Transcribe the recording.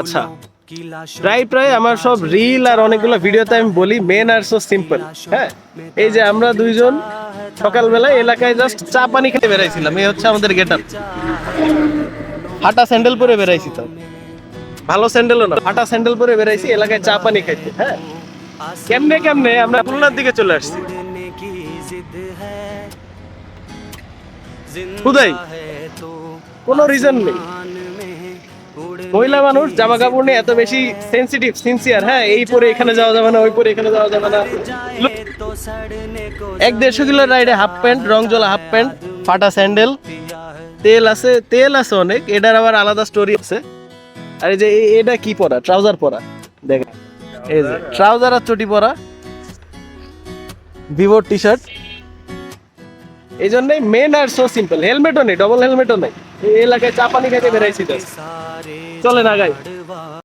আচ্ছা। প্রায় প্রায় আমার সব রিল আর অনেকগুলো ভিডিওতে আমি বলি মেন আর সো সিম্পল হ্যাঁ? এই যে আমরা দুইজন সকালবেলা এলাকায় জাস্ট চা পানি খেতে বেরাইছিলাম এই হচ্ছে আমাদের গেট আপ হাঁটা স্যান্ডেল পরে বেরাইছি তো। ভালো স্যান্ডেলও না। হাঁটা স্যান্ডেল পরে বেরাইছি এলাকায় চা পানি খাইতে হ্যাঁ? কেমনে কেমনে? আমরা খুলনার দিকে চলে আসছি। খুদাই কোনো রিজন নেই। মহিলা মানুষ জামা কাপড় নিয়ে এত বেশি সেন্সিটিভ সিনসিয়ার হ্যাঁ এই পরে এখানে যাওয়া যাবে না ওই পরে এখানে যাওয়া যাবে না। এক দেড়শো কিলো রাইডে হাফ প্যান্ট রং জলা হাফ প্যান্ট ফাটা স্যান্ডেল তেল আছে তেল আছে অনেক এটার আবার আলাদা স্টোরি আছে। আর এই যে এটা কি পরা? ট্রাউজার পরা। দেখ এই যে ট্রাউজার আর চটি পরা। ভিভোর টি শার্ট এই জন্যই মেন আর সো সিম্পল হেলমেটও নেই ডবল হেলমেটও নেই। এই এলাকায় চা পানি খেতে just। চলে না গাই